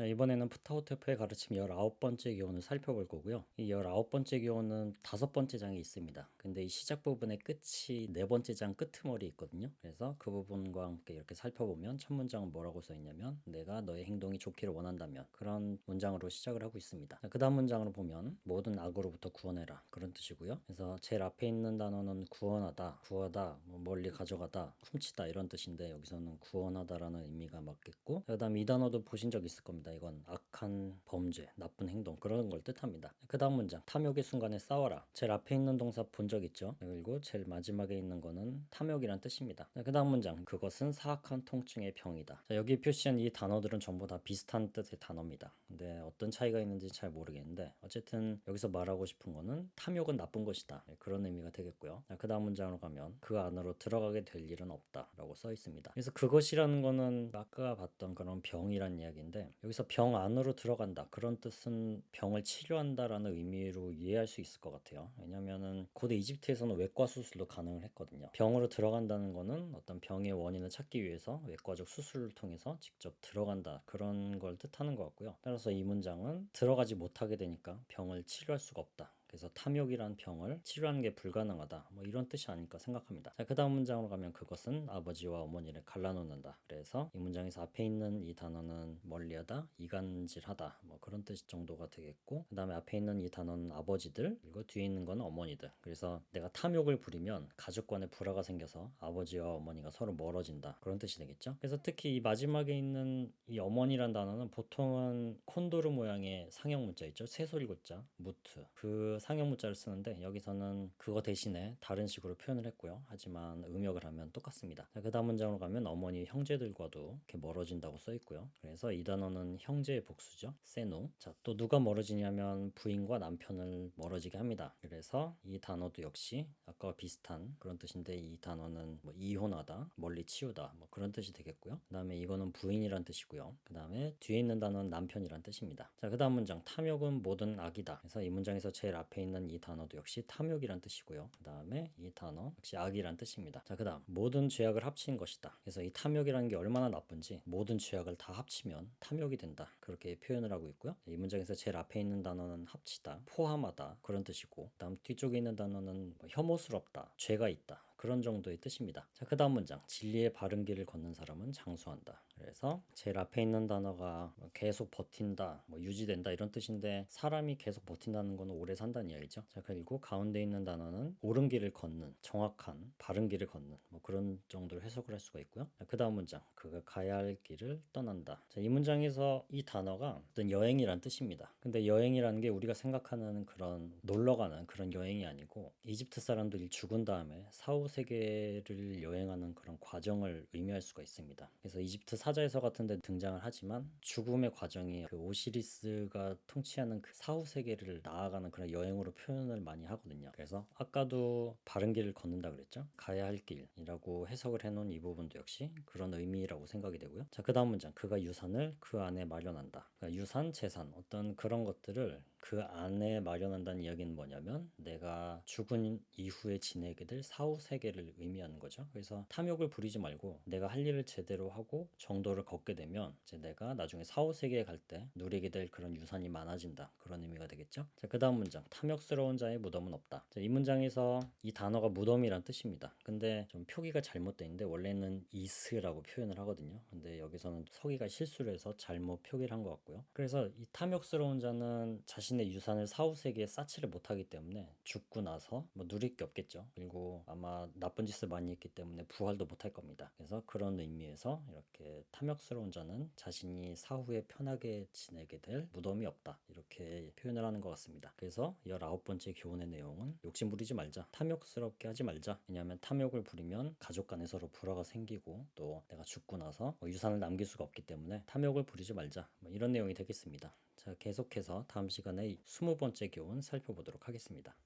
자, 이번에는 프타우테프의 가르침 19번째 기호를 살펴볼 거고요. 이 19번째 기호는 다섯 번째 장이 있습니다. 근데 이 시작 부분의 끝이 네 번째 장 끄트머리 있거든요. 그래서 그 부분과 함께 이렇게 살펴보면 첫 문장은 뭐라고 써 있냐면 내가 너의 행동이 좋기를 원한다면 그런 문장으로 시작을 하고 있습니다. 그 다음 문장으로 보면 모든 악으로부터 구원해라 그런 뜻이고요. 그래서 제일 앞에 있는 단어는 구원하다, 구하다, 뭐 멀리 가져가다, 훔치다 이런 뜻인데 여기서는 구원하다라는 의미가 맞겠고 그 다음 이 단어도 보신 적 있을 겁니다. 이건 악한 범죄, 나쁜 행동 그런 걸 뜻합니다. 그 다음 문장 탐욕의 순간에 싸워라. 제일 앞에 있는 동사 본 적 있죠. 그리고 제일 마지막에 있는 거는 탐욕이란 뜻입니다. 그 다음 문장 그것은 사악한 통증의 병이다. 자, 여기 표시한 이 단어들은 전부 다 비슷한 뜻의 단어입니다. 근데 어떤 차이가 있는지 잘 모르겠는데 어쨌든 여기서 말하고 싶은 거는 탐욕은 나쁜 것이다. 네, 그런 의미가 되겠고요. 그 다음 문장으로 가면 그 안으로 들어가게 될 일은 없다라고 써 있습니다. 그래서 그것이라는 거는 아까 봤던 그런 병이란 이야기인데 여기서 병 안으로 들어간다 그런 뜻은 병을 치료한다라는 의미로 이해할 수 있을 것 같아요. 왜냐면은 고대 이집트에서는 외과 수술도 가능을 했거든요. 병으로 들어간다는 거는 어떤 병의 원인을 찾기 위해서 외과적 수술을 통해서 직접 들어간다 그런 걸 뜻하는 것 같고요. 따라서 이 문장은 들어가지 못하게 되니까 병을 치료할 수가 없다. 그래서 탐욕이란 병을 치료하는 게 불가능하다. 뭐 이런 뜻이 아닐까 생각합니다. 자, 그 다음 문장으로 가면 그것은 아버지와 어머니를 갈라놓는다. 그래서 이 문장에서 앞에 있는 이 단어는 멀리하다, 이간질하다. 뭐 그런 뜻 정도가 되겠고, 그 다음에 앞에 있는 이 단어는 아버지들, 그리고 뒤에 있는 건 어머니들. 그래서 내가 탐욕을 부리면 가족 간에 불화가 생겨서 아버지와 어머니가 서로 멀어진다. 그런 뜻이 되겠죠. 그래서 특히 이 마지막에 있는 이 어머니란 단어는 보통은 콘도르 모양의 상형 문자 있죠. 새소리 글자, 무트. 그 상형 문자를 쓰는데 여기서는 그거 대신에 다른 식으로 표현을 했고요. 하지만 음역을 하면 똑같습니다. 그 다음 문장으로 가면 어머니 형제들과도 이렇게 멀어진다고 써 있고요. 그래서 이 단어는 형제의 복수죠. 세노. 자, 또 누가 멀어지냐면 부인과 남편을 멀어지게 합니다. 그래서 이 단어도 역시 아까와 비슷한 그런 뜻인데 이 단어는 뭐 이혼하다, 멀리 치우다 뭐 그런 뜻이 되겠고요. 그 다음에 이거는 부인이란 뜻이고요. 그 다음에 뒤에 있는 단어는 남편이란 뜻입니다. 자, 그 다음 문장 탐욕은 모든 악이다. 그래서 이 문장에서 제일 앞 앞에 있는 이 단어도 역시 탐욕이란 뜻이고요. 그 다음에 이 단어 역시 악이란 뜻입니다. 자, 그 다음 모든 죄악을 합친 것이다. 그래서 이 탐욕이라는 게 얼마나 나쁜지 모든 죄악을 다 합치면 탐욕이 된다. 그렇게 표현을 하고 있고요. 이 문장에서 제일 앞에 있는 단어는 합치다, 포함하다 그런 뜻이고, 다음 뒤쪽에 있는 단어는 뭐 혐오스럽다, 죄가 있다. 그런 정도의 뜻입니다. 자, 그 다음 문장. 진리의 바른 길을 걷는 사람은 장수한다. 그래서 제일 앞에 있는 단어가 뭐 계속 버틴다, 뭐 유지된다 이런 뜻인데 사람이 계속 버틴다는 거는 오래 산다는 이야기죠. 자, 그리고 가운데 있는 단어는 옳은 길을 걷는, 정확한, 바른 길을 걷는 뭐 그런 정도로 해석을 할 수가 있고요. 자, 그 다음 문장. 그가 가야 할 길을 떠난다. 자, 이 문장에서 이 단어가 어떤 여행이란 뜻입니다. 근데 여행이라는 게 우리가 생각하는 그런 놀러 가는 그런 여행이 아니고 이집트 사람들이 죽은 다음에 사후 세계를 여행하는 그런 과정을 의미할 수가 있습니다. 그래서 이집트 사자에서 같은 데 등장을 하지만 죽음의 과정이 그 오시리스가 통치하는 그 사후 세계를 나아가는 그런 여행으로 표현을 많이 하거든요. 그래서 아까도 바른 길을 걷는다 그랬죠. 가야 할 길이라고 해석을 해놓은 이 부분도 역시 그런 의미라고 생각이 되고요. 자, 그 다음 문장. 그가 유산을 그 안에 마련한다. 그러니까 유산, 재산, 어떤 그런 것들을 그 안에 마련한다는 이야기는 뭐냐면 내가 죽은 이후에 지내게 될 사후 세계를 의미하는 거죠. 그래서 탐욕을 부리지 말고 내가 할 일을 제대로 하고 정도를 걷게 되면 이제 내가 나중에 사후 세계에 갈 때 누리게 될 그런 유산이 많아진다. 그런 의미가 되겠죠. 자, 그다음 문장. 탐욕스러운 자의 무덤은 없다. 자, 이 문장에서 이 단어가 무덤이란 뜻입니다. 근데 좀 표기가 잘못돼 있는데 원래는 이스라고 표현을 하거든요. 근데 여기서는 서기가 실수를 해서 잘못 표기를 한 것 같고요. 그래서 이 탐욕스러운 자는 자신 자신의 유산을 사후 세계에 쌓지를 못하기 때문에 죽고 나서 뭐 누릴 게 없겠죠. 그리고 아마 나쁜 짓을 많이 했기 때문에 부활도 못할 겁니다. 그래서 그런 의미에서 이렇게 탐욕스러운 자는 자신이 사후에 편하게 지내게 될 무덤이 없다. 이렇게 표현을 하는 것 같습니다. 그래서 19번째 교훈의 내용은 욕심 부리지 말자. 탐욕스럽게 하지 말자. 왜냐하면 탐욕을 부리면 가족 간에 서로 불화가 생기고 또 내가 죽고 나서 뭐 유산을 남길 수가 없기 때문에 탐욕을 부리지 말자. 뭐 이런 내용이 되겠습니다. 자, 계속해서 다음 시간에 20번째 교훈 살펴보도록 하겠습니다.